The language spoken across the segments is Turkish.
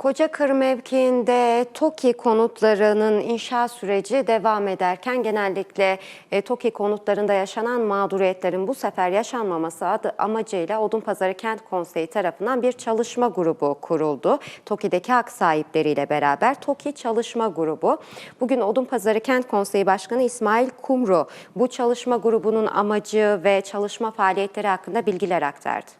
Kocakır mevkiinde TOKİ konutlarının inşa süreci devam ederken genellikle e, TOKİ konutlarında yaşanan mağduriyetlerin bu sefer yaşanmaması adı amacıyla Odunpazarı Kent Konseyi tarafından bir çalışma grubu kuruldu. TOKİ'deki hak sahipleriyle beraber TOKİ Çalışma Grubu. Bugün Odunpazarı Kent Konseyi Başkanı İsmail Kumru bu çalışma grubunun amacı ve çalışma faaliyetleri hakkında bilgiler aktardı.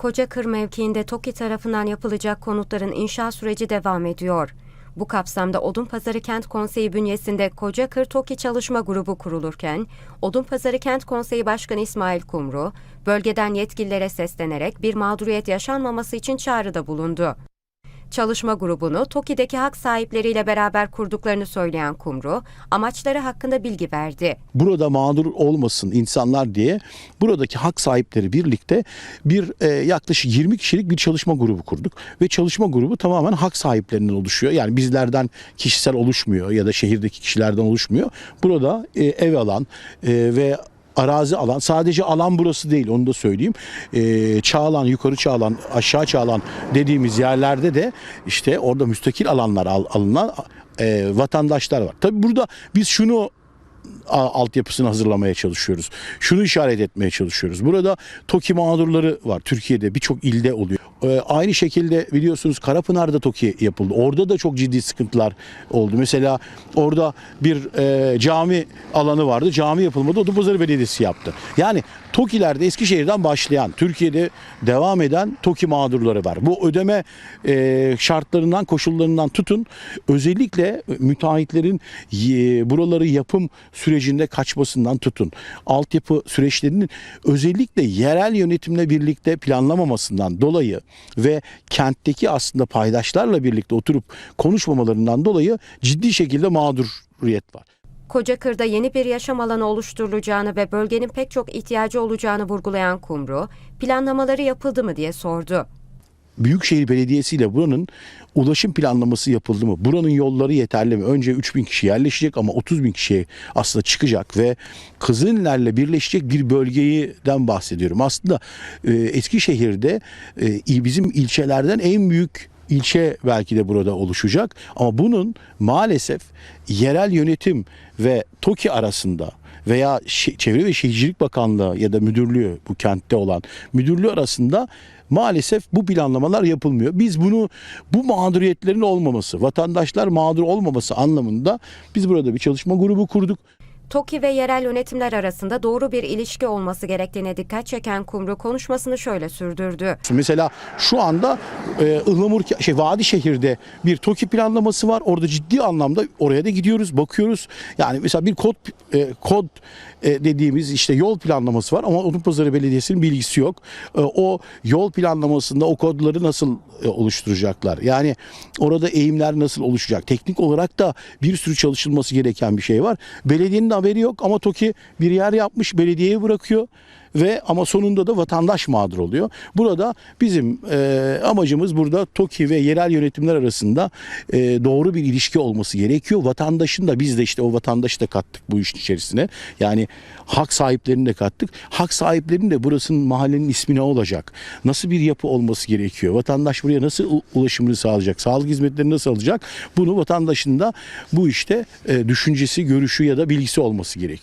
Kocakır mevkiinde TOKİ tarafından yapılacak konutların inşa süreci devam ediyor. Bu kapsamda Odunpazarı Kent Konseyi bünyesinde Kocakır TOKİ Çalışma Grubu kurulurken, Odunpazarı Kent Konseyi Başkanı İsmail Kumru, bölgeden yetkililere seslenerek bir mağduriyet yaşanmaması için çağrıda bulundu. Çalışma grubunu TOKİ'deki hak sahipleriyle beraber kurduklarını söyleyen Kumru, amaçları hakkında bilgi verdi. burada mağdur olmasın insanlar diye buradaki hak sahipleri birlikte bir e, yaklaşık 20 kişilik bir çalışma grubu kurduk ve çalışma grubu tamamen hak sahiplerinden oluşuyor. Yani bizlerden kişisel oluşmuyor ya da şehirdeki kişilerden oluşmuyor. Burada e, ev alan e, ve arazi alan sadece alan burası değil onu da söyleyeyim. Ee, Çağlan yukarı Çağlan aşağı Çağlan dediğimiz yerlerde de işte orada müstakil alanlar al- alınan e, vatandaşlar var. Tabi burada biz şunu altyapısını hazırlamaya çalışıyoruz. Şunu işaret etmeye çalışıyoruz. Burada TOKİ mağdurları var. Türkiye'de birçok ilde oluyor. Ee, aynı şekilde biliyorsunuz Karapınar'da TOKİ yapıldı. Orada da çok ciddi sıkıntılar oldu. Mesela orada bir e, cami alanı vardı. Cami yapılmadı. Odunpazarı Belediyesi yaptı. Yani TOKİ'lerde Eskişehir'den başlayan, Türkiye'de devam eden TOKİ mağdurları var. Bu ödeme e, şartlarından, koşullarından tutun. Özellikle müteahhitlerin e, buraları yapım sürecinde kaçmasından tutun. Altyapı süreçlerinin özellikle yerel yönetimle birlikte planlamamasından dolayı ve kentteki aslında paydaşlarla birlikte oturup konuşmamalarından dolayı ciddi şekilde mağduriyet var. Kocakır'da yeni bir yaşam alanı oluşturulacağını ve bölgenin pek çok ihtiyacı olacağını vurgulayan Kumru, planlamaları yapıldı mı diye sordu. Büyükşehir Belediyesi ile buranın ulaşım planlaması yapıldı mı? Buranın yolları yeterli mi? Önce 3 bin kişi yerleşecek ama 30 bin kişiye aslında çıkacak ve Kızılinler'le birleşecek bir bölgeden bahsediyorum. Aslında e, Eskişehir'de e, bizim ilçelerden en büyük ilçe belki de burada oluşacak ama bunun maalesef yerel yönetim ve TOKİ arasında veya Çevre ve Şehircilik Bakanlığı ya da müdürlüğü bu kentte olan müdürlüğü arasında maalesef bu planlamalar yapılmıyor. Biz bunu bu mağduriyetlerin olmaması, vatandaşlar mağdur olmaması anlamında biz burada bir çalışma grubu kurduk. TOKİ ve yerel yönetimler arasında doğru bir ilişki olması gerektiğine dikkat çeken Kumru konuşmasını şöyle sürdürdü. Mesela şu anda e, Ihlamur şey Vadişehir'de bir TOKİ planlaması var. Orada ciddi anlamda oraya da gidiyoruz, bakıyoruz. Yani mesela bir kod e, kod e, dediğimiz işte yol planlaması var ama Odunpazarı Belediyesi'nin bilgisi yok. E, o yol planlamasında o kodları nasıl e, oluşturacaklar? Yani orada eğimler nasıl oluşacak? Teknik olarak da bir sürü çalışılması gereken bir şey var. Belediyenin de haberi yok ama TOKİ bir yer yapmış, belediyeye bırakıyor ve ama sonunda da vatandaş mağdur oluyor. Burada bizim e, amacımız burada TOKİ ve yerel yönetimler arasında e, doğru bir ilişki olması gerekiyor. Vatandaşın da biz de işte o vatandaşı da kattık bu işin içerisine. Yani hak sahiplerini de kattık. Hak sahiplerinin de burasının mahallenin ismi ne olacak? Nasıl bir yapı olması gerekiyor? Vatandaş buraya nasıl ulaşımını sağlayacak? Sağlık hizmetlerini nasıl alacak? Bunu vatandaşın da bu işte e, düşüncesi, görüşü ya da bilgisi olması gerekiyor.